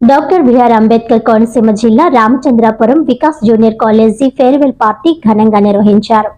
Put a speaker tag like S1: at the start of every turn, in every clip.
S1: Doctor BR Ambedkar Konaseema జిల్లా Ramachandrapuram Vikas junior college farewell party ఘనంగా నిర్వహించారు.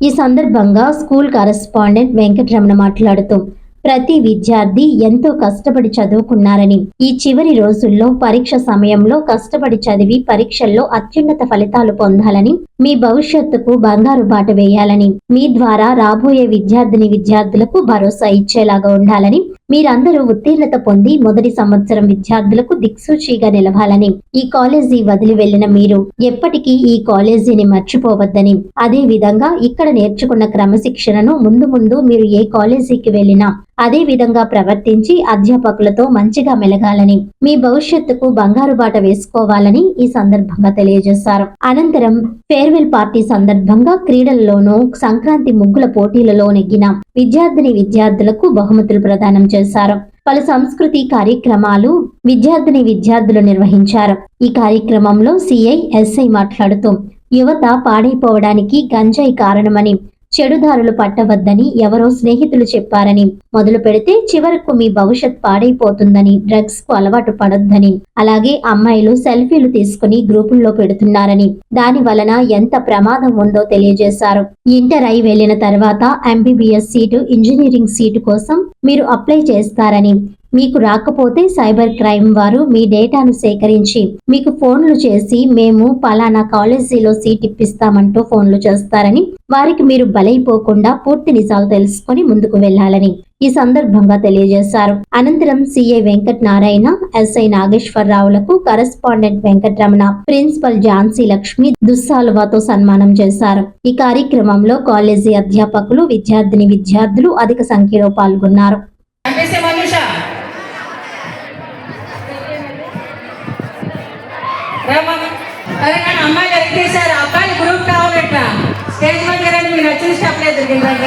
S1: ఈ సందర్భంగా స్కూల్ కరెస్పాండెంట్ వెంకటరమణ మాట్లాడుతూ ప్రతి విద్యార్థి ఎంతో కష్టపడి చదువుకున్నారని ఈ చివరి రోజుల్లో పరీక్ష సమయంలో కష్టపడి చదివి పరీక్షల్లో అత్యున్నత ఫలితాలు పొందాలని మీ భవిష్యత్తుకు బంగారు బాట వేయాలని మీ ద్వారా రాబోయే విద్యార్థిని విద్యార్థులకు భరోసా ఇచ్చేలాగా ఉండాలని మీరందరూ ఉత్తీర్ణత పొంది మొదటి సంవత్సరం విద్యార్థులకు దిక్సూచిగా నిలవాలని ఈ కాలేజీ వదిలి వెళ్ళిన మీరు ఎప్పటికీ ఈ కాలేజీని మర్చిపోవద్దని అదే విధంగా ఇక్కడ నేర్చుకున్న క్రమశిక్షణను ముందు ముందు మీరు ఏ కాలేజీకి వెళ్ళినా అదే విధంగా ప్రవర్తించి అధ్యాపకులతో మంచిగా మెలగాలని మీ భవిష్యత్తుకు బంగారు బాట వేసుకోవాలని ఈ సందర్భంగా తెలియజేశారు. అనంతరం ఫేర్వెల్ పార్టీ సందర్భంగా క్రీడల్లోనూ సంక్రాంతి ముగ్గుల పోటీలలో నెగ్గిన విద్యార్థిని విద్యార్థులకు బహుమతులు ప్రదానం చేశారు. పలు సంస్కృతి కార్యక్రమాలు విద్యార్థిని విద్యార్థులు నిర్వహించారు. ఈ కార్యక్రమంలో సిఐ ఎస్ఐ మాట్లాడుతూ యువత పాడైపోవడానికి గంజాయి కారణమని చెడుదారులు పట్టవద్దని ఎవరో స్నేహితులు చెప్పారని. మొదలు పెడితే చివరకు మీ భవిష్యత్ పాడైపోతుందని డ్రగ్స్కు అలవాటు పడొద్దని. అలాగే అమ్మాయిలు సెల్ఫీలు తీసుకుని గ్రూపుల్లో పెడుతున్నారని. దాని వలన ఎంత ప్రమాదం ఉందో తెలియజేశారు. ఇంటర్ అయి వెళ్ళిన తర్వాత ఎంబీబీఎస్ సీటు ఇంజనీరింగ్ సీటు కోసం మీరు అప్లై చేస్తారని. మీకు రాకపోతే సైబర్ క్రైమ్ వారు మీ డేటాను సేకరించి మీకు ఫోన్లు చేసి మేము పలానా కాలేజీలో సీట్ ఇప్పిస్తామంటూ ఫోన్లు చేస్తారని వారికి మీరు బలైపోకుండా పూర్తి నిజాలు తెలుసుకొని ముందుకు వెళ్ళాలని ఈ సందర్భంగా తెలియజేశారు. అనంతరం సిఐ వెంకట నారాయణ ఎస్ఐ నాగేశ్వరరావులకు కరెస్పాండెంట్ వెంకటరమణ ప్రిన్సిపల్ ఝాన్సీ లక్ష్మి దుస్సాలువాతో సన్మానం చేశారు. ఈ కార్యక్రమంలో కాలేజీ అధ్యాపకులు విద్యార్థిని విద్యార్థులు అధిక సంఖ్యలో పాల్గొన్నారు.
S2: రామా అరే కానీ అమ్మాయిలు ఎక్కేసారు అబ్బాయిలు గ్రూప్ కావాలట. స్టేజ్ మీద రండి మీరు నచ్చిన స్టెప్ లేదు వెళ్ళండి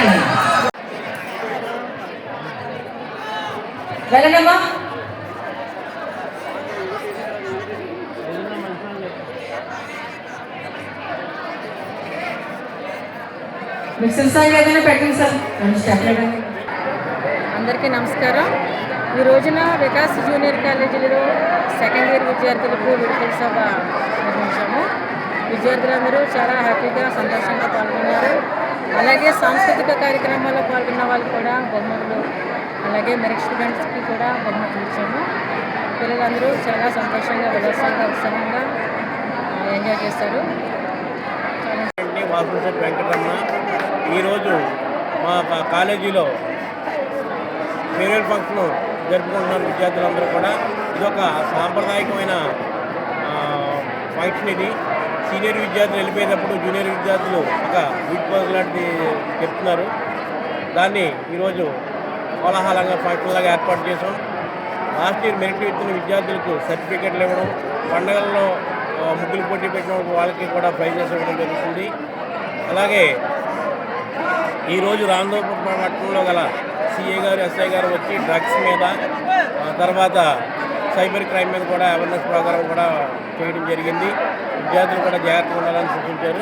S2: వెళ్ళండమ్మా మిక్సర్ సాంగ్ ఏదైనా పెట్టండి సార్. రెండు స్టెప్
S3: అందరికీ నమస్కారం. ఈ రోజున వికాస్ జూనియర్ కాలేజీలో సెకండ్ ఇయర్ విద్యార్థులకు విడుదల సభ నిర్వహించాము. విద్యార్థులందరూ చాలా హ్యాపీగా సంతోషంగా పాల్గొన్నారు. అలాగే సాంస్కృతిక కార్యక్రమాల్లో పాల్గొన్న వాళ్ళు కూడా బహుమతులు అలాగే మెరిట్ స్టూడెంట్స్కి కూడా బహుమతులు ఇచ్చాము. పిల్లలందరూ చాలా సంతోషంగా ఉల్లాసంగా ఉత్సాహంగా ఎంజాయ్ చేస్తారు చాలా
S4: వెంకటరమణ. ఈరోజు మా కాలేజీలో ఫేర్వెల్ ఫంక్షన్ జరుపుకుంటున్నారు విద్యార్థులందరూ కూడా. ఇది ఒక సాంప్రదాయకమైన ఫంక్షన్ ఇది. సీనియర్ విద్యార్థులు వెళ్ళిపోయేటప్పుడు జూనియర్ విద్యార్థులు ఒక వీట్ పోజ్ లాంటిది చెప్తున్నారు. దాన్ని ఈరోజు కోలాహలంగా ఫంక్షన్ లాగా ఏర్పాటు చేసాం లాస్ట్ ఇయర్ మెరిట్ ఇచ్చిన విద్యార్థులకు సర్టిఫికెట్లు ఇవ్వడం పండగల్లో ముగ్గులు పోటీ పెట్టిన వాళ్ళకి కూడా ప్రైజెస్ ఇవ్వడం జరుగుతుంది. అలాగే ఈరోజు రాందోపురం పట్టణంలో గల సిఏ గారు ఎస్ఐ గారు వచ్చి డ్రగ్స్ మీద తర్వాత సైబర్ క్రైమ్ మీద కూడా అవేర్నెస్ ప్రోగ్రామ్ కూడా చేయడం జరిగింది. విద్యార్థులు కూడా జాగ్రత్తగా ఉండాలని సూచించారు.